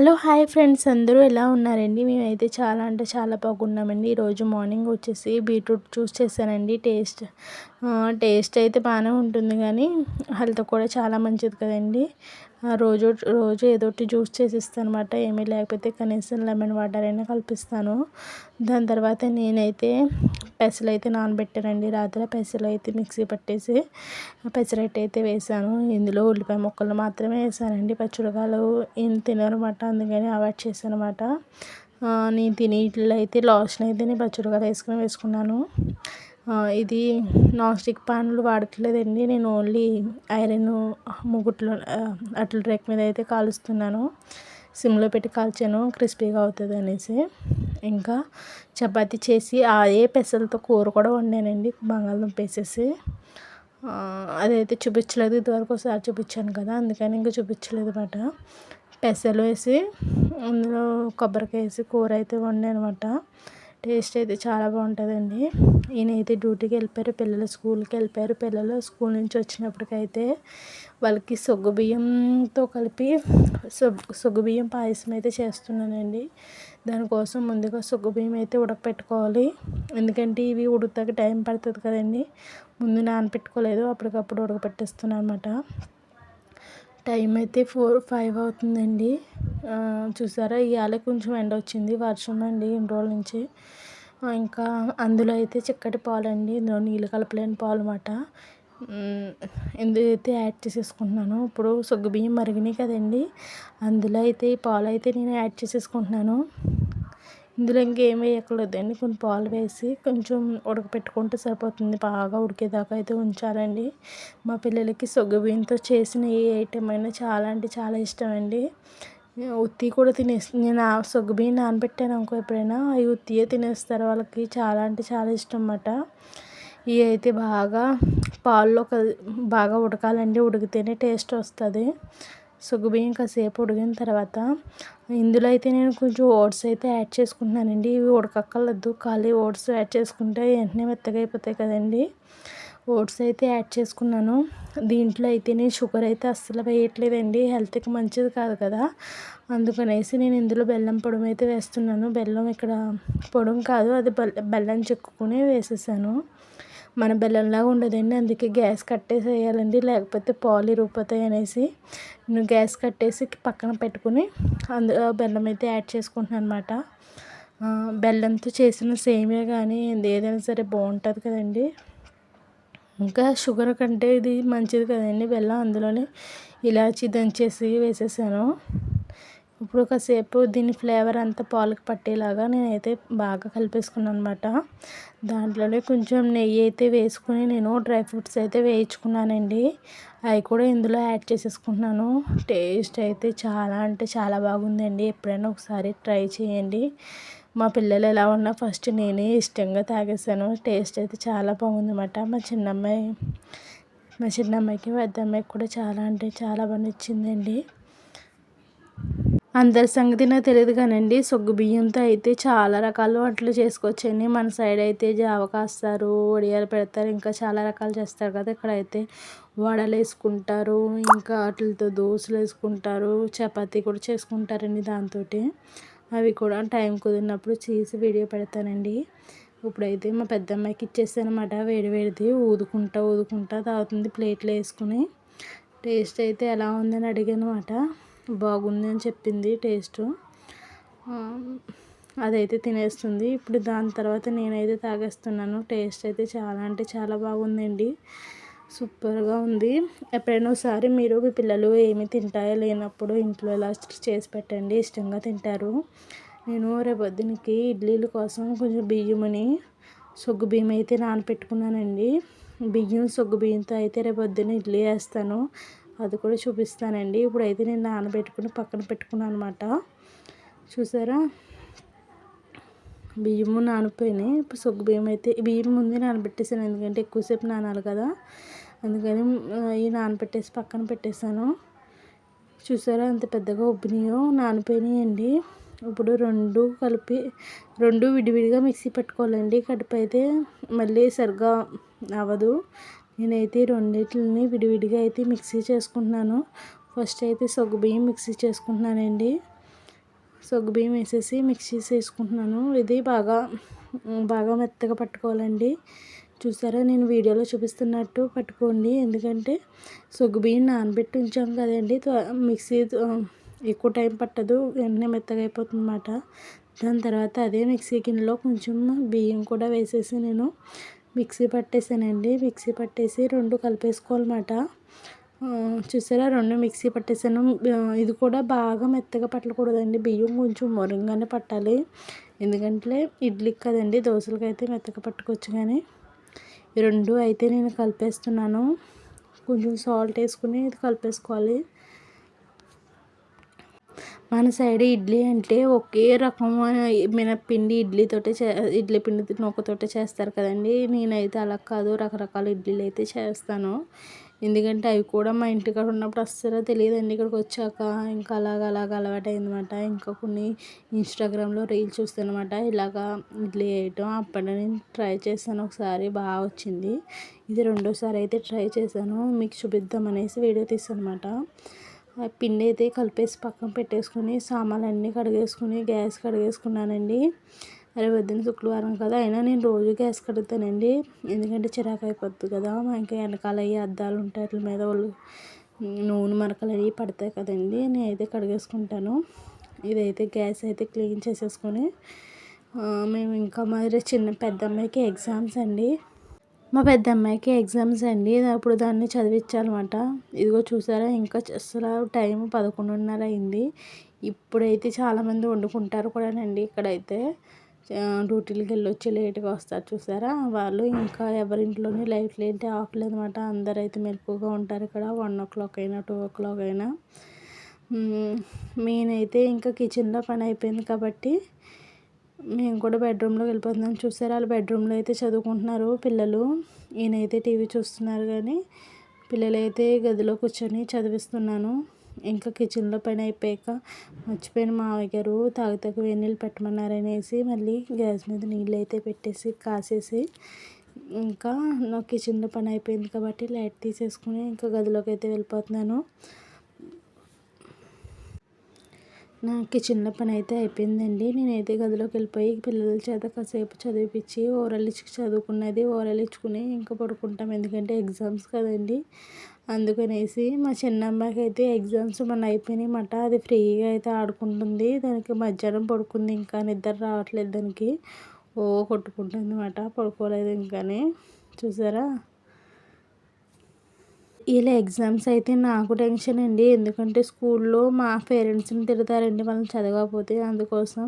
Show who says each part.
Speaker 1: Hello hi friends. అందరూ ఎలా ఉన్నారండి? మేమైతే చాలా అంటే చాలా బాగున్నామండి. ఈరోజు మార్నింగ్ వచ్చేసి బీట్రూట్ జ్యూస్ చేశానండి. టేస్ట్ టేస్ట్ అయితే బాగానే ఉంటుంది కానీ హెల్త్ కూడా చాలా మంచిది కదండి. రోజు రోజు ఏదో ఒకటి జ్యూస్ చేసి ఇస్తాను అనమాట ఏమీ లేకపోతే కనీసం లెమన్ వాటర్ అయినా కల్పిస్తాను. దాని తర్వాత నేనైతే పెసలు అయితే నానబెట్టానండి. రాత్రి పెసలు అయితే మిక్సీ పట్టేసి పెసరట్టు అయితే వేసాను. ఇందులో ఉల్లిపాయ ముక్కలు మాత్రమే వేసానండి. పచ్చిమిరకాయలు ఏం తినరమాట అందుకని అవాయిడ్ చేశాను అనమాట నేను తినే ఇట్లలో అయితే లాస్ట్ని అయితే నేను పచ్చిమిరకాయలు వేసుకుని వేసుకున్నాను. ఇది నాన్ స్టిక్ పాన్లు వాడట్లేదండి. నేను ఓన్లీ ఐరన్ ముగ్గుట్లో అట్ల రేక్ మీద అయితే కాలుస్తున్నాను. సిమ్లో పెట్టి కాల్చాను క్రిస్పీగా అవుతుంది అనేసి. ఇంకా చపాతి చేసి అదే పెసలతో కూర కూడా వండానండి బంగాళదుంప వేసేసి. అదైతే చూపించలేదు ఇదివరకు ఒకసారి చూపించాను కదా అందుకని ఇంకా చూపించలేదు అనమాట పెసలు వేసి అందులో కొబ్బరికాయ వేసి కూర అయితే వండాను అనమాట టేస్ట్ అయితే చాలా బాగుంటుందండి. ఈయనైతే అయితే డ్యూటీకి వెళ్ళిపోయారు పిల్లలు స్కూల్కి వెళ్ళిపోయారు. పిల్లలు స్కూల్ నుంచి వచ్చినప్పటికైతే వాళ్ళకి సొగ్గు బియ్యంతో కలిపి సొగ్గు బియ్యం పాయసం అయితే చేస్తున్నానండి. దానికోసం ముందుగా సొగ్గు బియ్యం అయితే ఉడకపెట్టుకోవాలి. ఎందుకంటే ఇవి ఉడుకుతాక టైం పడుతుంది కదండి. ముందు నానపెట్టుకోలేదు అప్పటికప్పుడు ఉడకపెట్టేస్తున్నాను అనమాట. టైం అయితే ఫోర్ ఫైవ్ అవుతుందండి. చూసారా? ఇవాళ కొంచెం ఎండ వచ్చింది. వర్షం అండి ఇన్ని రోజుల నుంచి. ఇంకా అందులో అయితే చిక్కటి పాలండి. ఇందులో నీళ్ళు కలపలేని పాలు అన్నమాట. ఇందులో అయితే యాడ్ చేసేసుకుంటున్నాను. ఇప్పుడు బియ్యం మరిగినాయి కదండి. అందులో అయితే ఈ పాలు అయితే నేను యాడ్ చేసేసుకుంటున్నాను. ఇందులో ఇంకేం వేయక్కర్లేదండి. కొన్ని పాలు వేసి కొంచెం ఉడకపెట్టుకుంటే సరిపోతుంది. బాగా ఉడికేదాకా అయితే ఉంచాలండి. మా పిల్లలకి సొగ్గుబియ్యంతో చేసిన ఏ ఐటెం అయినా చాలా అంటే చాలా ఇష్టం అండి ఉత్తి కూడా తినేసి నేను సొగ్గుబియ్యం నానబెట్టాను అనుకో ఎప్పుడైనా అవి ఉత్తియే తినేస్తారు వాళ్ళకి. చాలా అంటే చాలా ఇష్టం అన్నమాట ఇవి అయితే బాగా పాల్లో బాగా ఉడకాలండి. ఉడికితేనే టేస్ట్ వస్తుంది. బియ్యం కాసేపు ఉడికిన తర్వాత ఇందులో అయితే నేను కొంచెం ఓట్స్ అయితే యాడ్ చేసుకుంటున్నానండి. ఇవి ఉడకక్కర్లేదు. ఖాళీ ఓట్స్ యాడ్ చేసుకుంటే వెంటనే మెత్తగా అయిపోతాయి కదండి. ఓట్స్ అయితే యాడ్ చేసుకున్నాను. దీంట్లో అయితే నేను షుగర్ అయితే అస్సలు వేయట్లేదండి. హెల్త్కి మంచిది కాదు కదా. అందుకనేసి నేను ఇందులో బెల్లం పొడుము అయితే వేస్తున్నాను. బెల్లం ఇక్కడ పొడుము కాదు. అది బెల్లం చెక్కుని వేసేసాను. మన బెల్లంలాగా ఉండదండి. అందుకే గ్యాస్ కట్టేసేయాలండి. లేకపోతే పాలు ఇరిగిపోతాయి అనేసి నేను గ్యాస్ కట్టేసి పక్కన పెట్టుకుని అందులో బెల్లం అయితే యాడ్ చేసుకుంటున్నాను అనమాట బెల్లంతో చేసిన సేమియా కానీ ఏదైనా సరే బాగుంటుంది కదండి. ఇంకా షుగర్ కంటే ఇది మంచిది కదండి. బెల్లం అందులోనే ఇలాచి దంచేసి వేసేసాను. ఇప్పుడు కాసేపు దీని ఫ్లేవర్ అంతా పాలకు పట్టేలాగా నేనైతే బాగా కలిపేసుకున్నాను అనమాట దాంట్లోనే కొంచెం నెయ్యి అయితే వేసుకుని నేను డ్రై ఫ్రూట్స్ అయితే వేయించుకున్నానండి. అవి కూడా ఇందులో యాడ్ చేసేసుకుంటున్నాను. టేస్ట్ అయితే చాలా అంటే చాలా బాగుందండి. ఎప్పుడైనా ఒకసారి ట్రై చేయండి. మా పిల్లలు ఎలా ఉన్నా ఫస్ట్ నేనే ఇష్టంగా తాగేసాను టేస్ట్ అయితే చాలా బాగుందన్నమాట. మా చిన్నమ్మాయి మా చిన్నమ్మాయికి పెద్ద అమ్మాయికి కూడా చాలా అంటే చాలా బాగా నచ్చిందండి. అందరి సంగతి నాకు తెలియదు కానండి. సొగ్గు బియ్యంతో అయితే చాలా రకాల వంటలు చేసుకోవచ్చండి. మన సైడ్ అయితే జావ కాస్తారు వడియాలు పెడతారు ఇంకా చాలా రకాలు చేస్తారు కదా ఇక్కడ అయితే వడలు వేసుకుంటారు ఇంకా వాటితో దోశలు వేసుకుంటారు చపాతీ కూడా చేసుకుంటారండి దాంతో అవి కూడా టైం కుదిరినప్పుడు చేసి వీడియో పెడతానండి. ఇప్పుడైతే మా పెద్దమ్మాయికి ఇచ్చేసానమాట. వేడి వేడిది ఊదుకుంటా ఊదుకుంటా తాగుతుంది ప్లేట్లో వేసుకుని. టేస్ట్ అయితే ఎలా ఉందని అడిగానమాట. బాగుంది అని చెప్పింది టేస్ట్. అదైతే తినేస్తుంది. ఇప్పుడు దాని తర్వాత నేనైతే తాగేస్తున్నాను. టేస్ట్ అయితే చాలా అంటే చాలా బాగుందండి. సూపర్గా ఉంది. ఎప్పుడైనా ఒకసారి మీరు మీ పిల్లలు ఏమి తింటాయో లేనప్పుడు ఇంట్లో ఇలా చేసి పెట్టండి. ఇష్టంగా తింటారు. నేను రేపొద్దునకి ఇడ్లీల కోసం కొంచెం బియ్యమని సొగ్గు బియ్యం అయితే నానపెట్టుకున్నానండి. బియ్యం సొగ్గు బియ్యంతో అయితే రేపొద్దున ఇడ్లీ వేస్తాను. అది కూడా చూపిస్తానండి. ఇప్పుడైతే నేను నానబెట్టుకుని పక్కన పెట్టుకున్నాను అనమాట చూసారా? బియ్యము నానిపోయినాయి. ఇప్పుడు సొగ్గు బియ్యం అయితే బియ్యం ముందే నానబెట్టేసాను ఎందుకంటే ఎక్కువసేపు నానాలి కదా. అందుకని ఈ నానబెట్టేసి పక్కన పెట్టేశాను. చూసారా? అంత పెద్దగా ఉబ్బినాయో. నానిపోయినాయండి. ఇప్పుడు రెండు కలిపి రెండు విడివిడిగా మిక్సీ పెట్టుకోవాలండి. కడుపు అయితే మళ్ళీ సరిగ్గా అవ్వదు. నేనైతే రెండింటిని విడివిడిగా అయితే మిక్సీ చేసుకుంటున్నాను. ఫస్ట్ అయితే సగ్గుబియ్యం మిక్సీ చేసుకుంటున్నానండి. సగ్గుబియ్యం వేసేసి మిక్సీ చేసుకుంటున్నాను. ఇది బాగా బాగా మెత్తగా పట్టుకోవాలండి. చూసారా నేను వీడియోలో చూపిస్తున్నట్టు పట్టుకోండి. ఎందుకంటే సగ్గుబియ్యం నానబెట్టి ఉంచాం కదండి. మిక్సీ ఎక్కువ టైం పట్టదు. వెంటనే మెత్తగా అయిపోతుంది అన్నమాట దాని తర్వాత అదే మిక్సీ గిన్నెలో కొంచెం బియ్యం కూడా వేసేసి నేను మిక్సీ పట్టేసానండి. మిక్సీ పట్టేసి రెండు కలిపేసుకోవాలన్నమాట. చూసారా? రెండు మిక్సీ పట్టేసాను. ఇది కూడా బాగా మెత్తగా పట్టకూడదండి. బియ్యం కొంచెం మొరంగానే పట్టాలి. ఎందుకంటే ఇడ్లీకి కదండి దోశలకి అయితే మెత్తగా పట్టుకోవచ్చు కానీ. ఈ రెండు అయితే నేను కలిపేస్తున్నాను. కొంచెం సాల్ట్ వేసుకుని ఇది కలిపేసుకోవాలి. మన సైడ్ ఇడ్లీ అంటే ఒకే రకమైన మినప్పిండి ఇడ్లీతోటే చే ఇడ్లీ పిండి నూకతోటే చేస్తారు కదండి. నేనైతే అలా కాదు రకరకాల ఇడ్లీలు అయితే చేస్తాను. ఎందుకంటే అవి కూడా మా ఇంటికాడ ఉన్నప్పుడు అస్సలు తెలియదండి ఇక్కడికి వచ్చాక. ఇంకా అలాగ అలాగ అలవాటు ఇంకా కొన్ని ఇన్స్టాగ్రామ్లో రీల్స్ చూస్తానమాట ఇలాగా ఇడ్లీ వేయటం అప్పటి నేను ట్రై చేశాను. ఒకసారి బాగా వచ్చింది. ఇది రెండోసారి అయితే ట్రై చేశాను. మీకు చూపిద్దాం అనేసి వీడియో తీసాను అనమాట పిండి అయితే కలిపేసి పక్కన పెట్టేసుకొని సామాన్లు అన్నీ కడిగేసుకుని గ్యాస్ కడిగేసుకున్నానండి. వద్దిన శుక్రవారం కదా అయినా నేను రోజు గ్యాస్ కడుగుతానండి. ఎందుకంటే చిరాకు అయిపోద్ది కదా మా ఇంకా వెనకాల అయ్యి అద్దాలు ఉంటాయి వాటి మీద వాళ్ళు నూనె మరకలు అవి పడతాయి కదండి నేనైతే కడిగేసుకుంటాను. ఇదైతే గ్యాస్ అయితే క్లీన్ చేసేసుకొని మేము ఇంకా మరి చిన్న పెద్ద అమ్మాయికి ఎగ్జామ్స్ అండి. మా పెద్ద అమ్మాయికి ఎగ్జామ్స్ అండి. అప్పుడు దాన్ని చదివించాలన్నమాట. ఇదిగో చూసారా ఇంకా అసలు టైం పదకొండున్నర అయింది. ఇప్పుడైతే చాలామంది వండుకుంటారు కూడానండి ఇక్కడైతే. డ్యూటీలకి వెళ్ళొచ్చి లేట్గా వస్తారు చూసారా. వాళ్ళు ఇంకా ఎవరింట్లోనే లైట్లు ఏంటి ఆఫ్ అనమాట అందరూ అయితే మెలకుగా ఉంటారు ఇక్కడ. వన్ ఓ క్లాక్ అయినా టూ ఓ క్లాక్ అయినా. మెయిన్ అయితే ఇంకా కిచెన్లో పని అయిపోయింది కాబట్టి మేము కూడా బెడ్రూమ్లోకి వెళ్ళిపోతున్నాం. చూసారా? వాళ్ళు బెడ్రూమ్లో అయితే చదువుకుంటున్నారు పిల్లలు. ఈయనైతే టీవీ చూస్తున్నారు కానీ పిల్లలైతే గదిలో కూర్చొని చదివిస్తున్నాను. ఇంకా కిచెన్లో పని అయిపోయాక మర్చిపోయిన మావయ్య గారు తాగుతాకు వేడి నీళ్ళు పెట్టమన్నారు అనేసి మళ్ళీ గ్యాస్ మీద నీళ్ళు అయితే పెట్టేసి కాసేసి ఇంకా నాకు కిచెన్లో పని అయిపోయింది కాబట్టి లైట్ తీసేసుకుని ఇంకా గదిలోకి అయితే వెళ్ళిపోతున్నాను. నాకు చిన్న పని అయితే అయిపోయిందండి. నేనైతే గదిలోకి వెళ్ళిపోయి పిల్లల చేత కాసేపు చదివిపించి ఓరల్ ఇచ్చి చదువుకున్నది ఓరల్ ఇచ్చుకుని ఇంకా పడుకుంటాం. ఎందుకంటే ఎగ్జామ్స్ కదండి. అందుకనేసి మా చిన్న అమ్మాయికి అయితే ఎగ్జామ్స్ మన అయిపోయినాయి మాట అది ఫ్రీగా అయితే ఆడుకుంటుంది. దానికి మధ్యాహ్నం పడుకుంది ఇంకా నిద్ర రావట్లేదు దానికి. ఓ కొట్టుకుంటుంది అనమాట పడుకోలేదు ఇంకానే. చూసారా? ఇలా ఎగ్జామ్స్ అయితే నాకు టెన్షన్ అండి. ఎందుకంటే స్కూల్లో మా పేరెంట్స్ని తిడతారండి మనం చదవకపోతే అందుకోసం.